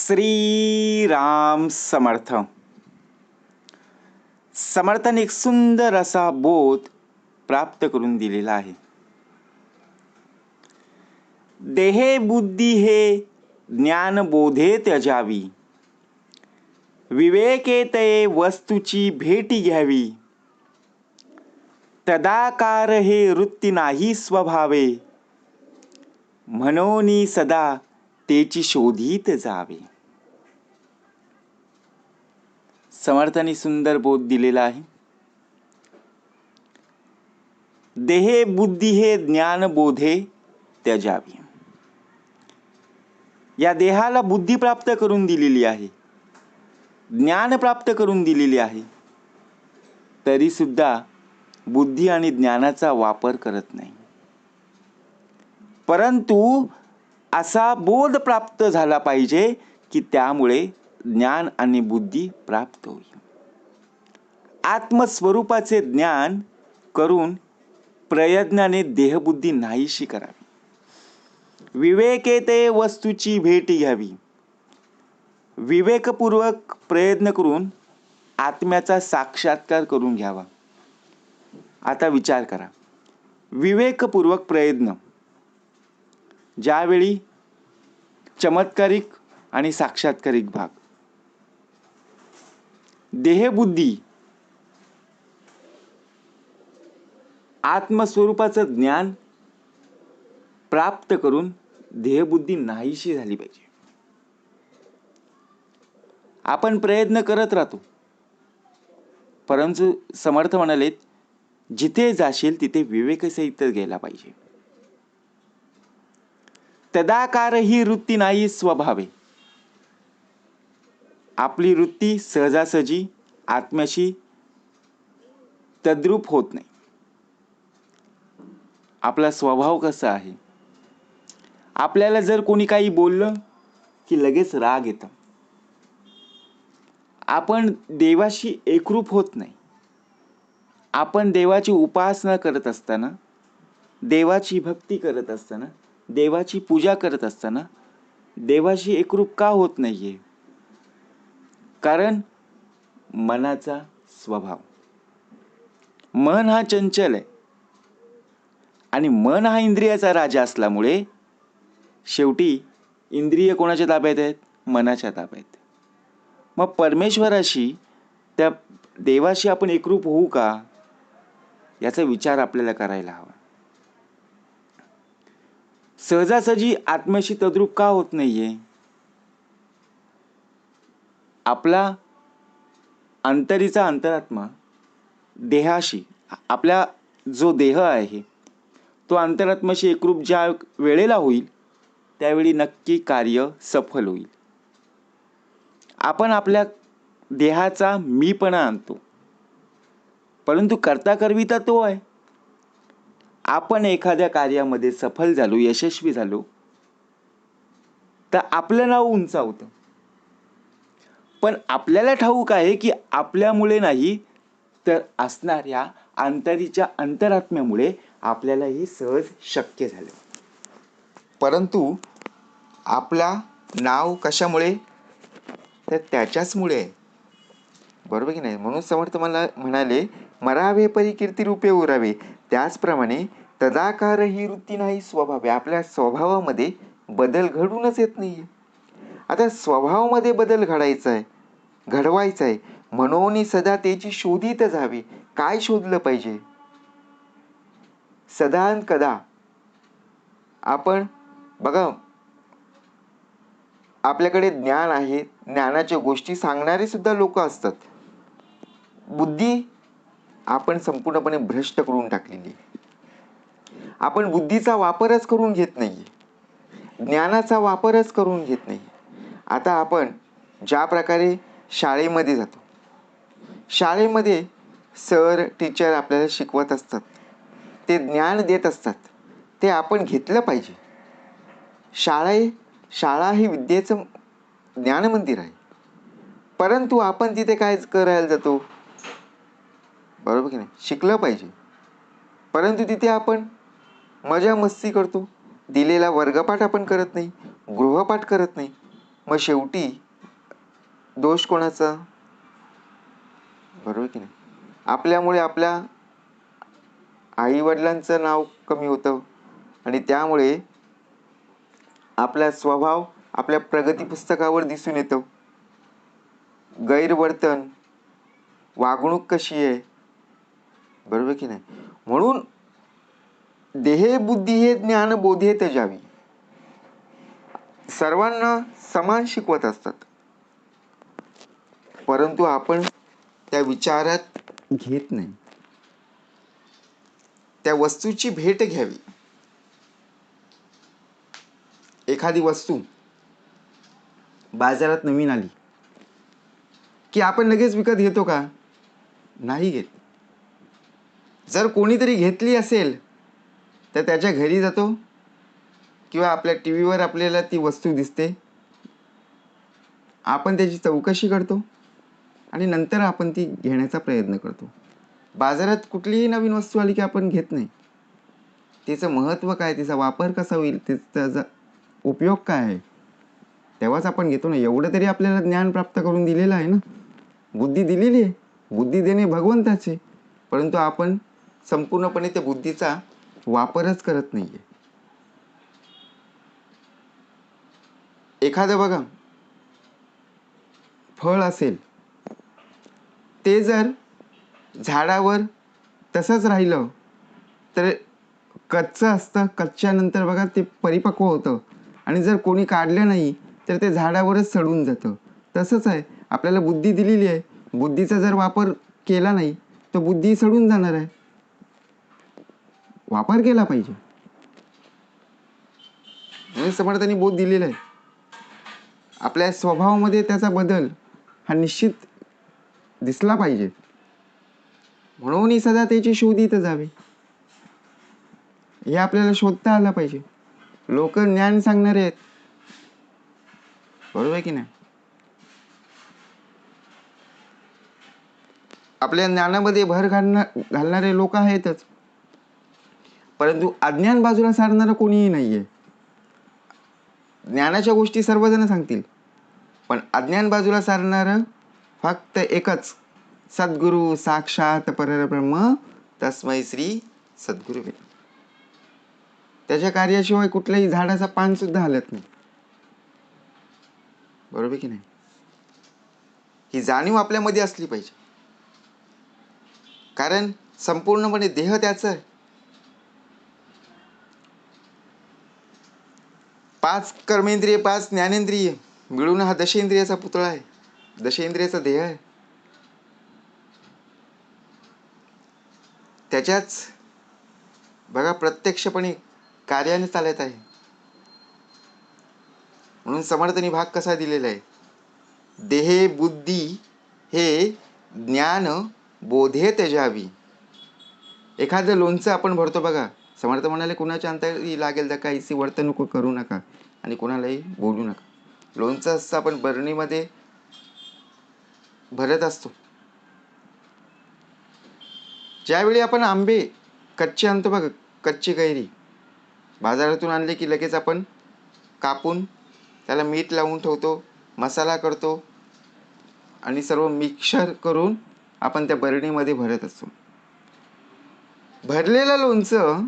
श्री राम समर्थ. समर्थाने एक सुंदर असा बोध प्राप्त करून दिलेला आहे. देहे बुद्धी हे ज्ञान बोधे त्यजावी. विवेकेतये वस्तूची भेटी घ्यावी. तदाकार हे वृत्ती नाही स्वभावे. म्हणून सदा तेची शोधित जावे. समर्थाने सुंदर बोध दिलेला आहे. देहे बुद्धी हे ज्ञान बोधे त्याजावी. या देहाला बुद्धी प्राप्त करून दिलेली आहे. ज्ञान प्राप्त करून दिलेली आहे. तरी सुद्धा बुद्धी आणि ज्ञानाचा वापर करत नाही. परंतु असा बोध प्राप्त झाला पाहिजे की त्यामुळे ज्ञान आणि बुद्धी प्राप्त होईल. आत्मस्वरूपाचे ज्ञान करून प्रयत्नाने देहबुद्धी नाहीशी करावी. विवेकेते वस्तूची भेट घ्यावी. विवेकपूर्वक प्रयत्न करून आत्म्याचा साक्षात्कार करून घ्यावा. आता विचार करा. विवेकपूर्वक प्रयत्न ज्यावेळी चमत्कारिक आणि साक्षात्कारिक भाग. देहबुद्धी आत्मस्वरूपाचं ज्ञान प्राप्त करून देहबुद्धी नाहीशी झाली पाहिजे. आपण प्रयत्न करत राहतो. परंतु समर्थ म्हणालेत जिथे जाशील तिथे विवेकसहित गेला पाहिजे. सदाकार ही वृत्ती नाही स्वभावे. आपली वृत्ती सहजासहजी आत्म्याशी तद्रूप होत नाही. आपला स्वभाव कसा आहे? आपल्याला जर कोणी काही बोललं की लगेच राग येतं. आपण देवाशी एकरूप होत नाही. आपण देवाची उपासना करत असताना देवाची भक्ती करत असताना देवाची पूजा करत असताना देवाशी एकरूप का होत नाहीये? कारण मनाचा स्वभाव. मन हा चंचल आहे. आणि मन हा इंद्रियाचा राजा असल्यामुळे शेवटी इंद्रिय कोणाच्या ताब्यात आहेत? मनाच्या ताब्यात मग परमेश्वराशी त्या देवाशी आपण एकरूप होऊ का? याचा विचार आपल्याला करायला हवा. सहजासहजी आत्म्याशी तद्रूप का होत नाहीये? आपला अंतरीचा अंतरात्मा देहाशी आपला जो देह आहे तो अंतरात्माशी एकरूप ज्या वेळेला होईल त्यावेळी नक्की कार्य सफल होईल. आपण आपल्या देहाचा मीपणा आणतो. परंतु करता करविता तो आहे. आपण एखाद्या कार्यामध्ये सफल झालो यशस्वी झालो तर आपलं नाव उंचावतं पण आपल्याला ठाऊक आहे की आपल्यामुळे नाही तर असणाऱ्या अंतरीच्या अंतरात्म्यामुळे आपल्याला हे सहज शक्य झालं. परंतु आपला नाव कशामुळे? तर त्याच्याचमुळे. आहे बरोबर की नाही? म्हणून समर्थ मला म्हणाले मरावे परी कीर्ती रूपे उरावे. त्याचप्रमाणे तदाकार ही वृत्ती नाही स्वभाव. आहे आपल्या स्वभावामध्ये बदल घडूनच येत नाही आता स्वभावामध्ये बदल घडायचा आहे घडवायचा आहे. म्हणून सदा त्याची शोधित जावे. काय शोधलं पाहिजे? सदा कदा? आपण बघा आपल्याकडे ज्ञान आहे ज्ञानाच्या गोष्टी सांगणारे सुद्धा लोक असतात. बुद्धी आपण संपूर्णपणे भ्रष्ट करून टाकलेली आपण बुद्धीचा वापरच करून घेत नाही ज्ञानाचा वापरच करून घेत नाही आता आपण ज्या प्रकारे शाळेमध्ये जातो शाळेमध्ये सर टीचर आपल्याला शिकवत असतात. ते ज्ञान देत असतात. ते आपण घेतलं पाहिजे. शाळा शाळा हे विद्येचं ज्ञानमंदिर आहे. परंतु आपण तिथे काय करायला जातो? बरोबर की नाही? शिकलं पाहिजे. परंतु तिथे आपण मजा मस्ती करतो. दिलेला वर्गपाठ आपण करत नाही. गृहपाठ करत नाही. मग शेवटी दोष कोणाचा? बरोबर की नाही? आपल्यामुळे आपल्या आईवडिलांचं नाव कमी होतं. आणि त्यामुळे आपला स्वभाव आपल्या प्रगती पुस्तकावर दिसून येतो. गैरवर्तन वागणूक कशी आहे? बरोबर की नाही? म्हणून देहे बुद्धी हे ज्ञान बोधे त्याजावी सर्वांना समान शिकवत असतात. परंतु आपण त्या विचारात घेत नाही. त्या वस्तूची भेट घ्यावी. एखादी वस्तू बाजारात नवीन आली की आपण लगेच विकत घेतो का? नाही घेत. जर कोणीतरी घेतली असेल तर त्याच्या घरी जातो किंवा आपल्या टी व्हीवर आपल्याला ती वस्तू दिसते. आपण त्याची चौकशी करतो आणि नंतर आपण ती घेण्याचा प्रयत्न करतो. बाजारात कुठलीही नवीन वस्तू आली की आपण घेत नाही. तिचं महत्त्व काय तिचा वापर कसा होईल त्याचा उपयोग काय आहे तेव्हाच आपण घेतो ना. एवढं तरी आपल्याला ज्ञान प्राप्त करून दिलेलं आहे ना. बुद्धी दिलेली आहे. बुद्धी देणे भगवंताचे परंतु आपण संपूर्णपणे त्या बुद्धीचा वापरच करत नाही आहे एखादं बघा फळ असेल ते जर झाडावर तसंच राहिलं तर कच्चं असतं कच्च्यानंतर बघा ते परिपक्व होतं. आणि जर कोणी काढलं नाही तर ते झाडावरच सडून जातं. तसंच आहे. आपल्याला बुद्धी दिलेली आहे. बुद्धीचा जर वापर केला नाही तर बुद्धी सडून जाणार आहे. वापर केला पाहिजे. समर्थांनी बोध दिलेला आहे. आपल्या स्वभावामध्ये त्याचा बदल हा निश्चित दिसला पाहिजे. म्हणून सदा त्याची शोधित जावे. हे आपल्याला शोधता आलं पाहिजे. लोक ज्ञान सांगणारे आहेत. बरोबर आहे की नाही? आपल्या ज्ञानामध्ये भर घालणार घालणारे लोक आहेतच. परंतु अज्ञान बाजूला सारणारं कोणीही नाही आहे ज्ञानाच्या गोष्टी सर्वजण सांगतील. पण अज्ञान बाजूला सारणारं फक्त एकच सद्गुरु साक्षात परब्रह्म तस्मै श्री सद्गुरु त्याच्या कार्याशिवाय कुठल्याही झाडाचा पान सुद्धा हलत नाही. बरोबर की नाही? ही जाणीव आपल्यामध्ये असली पाहिजे. कारण संपूर्णपणे देह त्याचं आहे. पाच कर्मेंद्रिय पाच ज्ञानेंद्रिय. मिळून हा दशेंद्रियाचा पुतळा आहे. दशेंद्रियाचा देह आहे. त्याच्याच बघा प्रत्यक्षपणे कार्याने चालत आहे. म्हणून समर्थनी भाग कसा दिलेला आहे? देहे बुद्धी हे ज्ञान बोधे त्याजावी एखादं लोणचं आपण भरतो बघा. समर्थ म्हणाले कुणाच्या अंतरी लागेल तर काहीची वर्तणूक करू नका आणि कोणालाही बोलू नका. लोणचं असतं आपण बरणीमध्ये भरत असतो. ज्यावेळी आपण आंबे कच्चे आणतो बघा कच्ची कैरी बाजारातून आणले की लगेच आपण कापून त्याला मीठ लावून ठेवतो मसाला करतो आणि सर्व मिक्सर करून आपण त्या बरणीमध्ये भरत असतो. भरलेलं लोणचं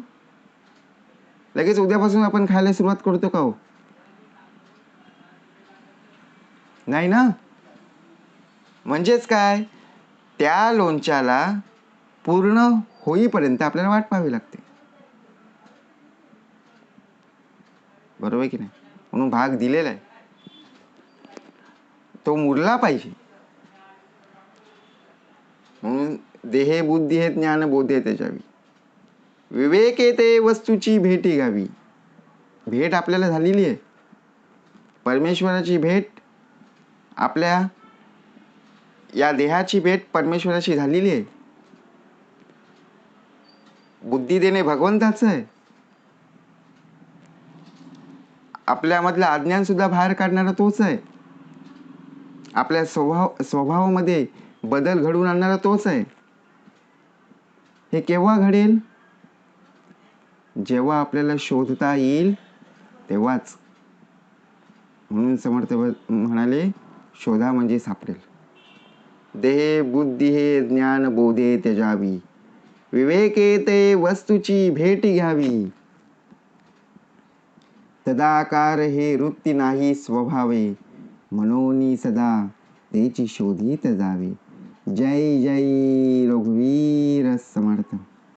लगेच उद्यापासून आपण खायला सुरुवात करतो का हो? नाही ना? म्हणजेच काय? त्या लोणच्याला पूर्ण होईपर्यंत आपल्याला वाट पाहावी लागते. बरोबर की नाही? म्हणून भाग दिलेला आहे. तो मुरला पाहिजे. म्हणून देहे बुद्धी हे ज्ञान बोधे त्याच्यावी विवेक येते वस्तूची भेटी घ्यावी. भेट आपल्याला झालेली आहे. परमेश्वराची भेट आपल्या या देहाची भेट परमेश्वराशी झालेली आहे. बुद्धी देणे भगवंताचं आहे. आपल्यामधलं अज्ञान सुद्धा बाहेर काढणारा तोच आहे. आपल्या स्वभाव स्वभावामध्ये बदल घडवून आणणारा तोच आहे. हे केव्हा घडेल? जेव्हा आपल्याला शोधता येईल तेव्हाच. म्हणून समर्थ म्हणाले शोधा म्हणजे सापडेल. देहे बुद्धी हे ज्ञान बोधे त्यजावी. विवेके ते वस्तूची भेट घ्यावी. तदाकार हे वृत्ती नाही स्वभावे. मनोनी सदा तेची शोधित जावे जय जय रघुवीर समर्थ.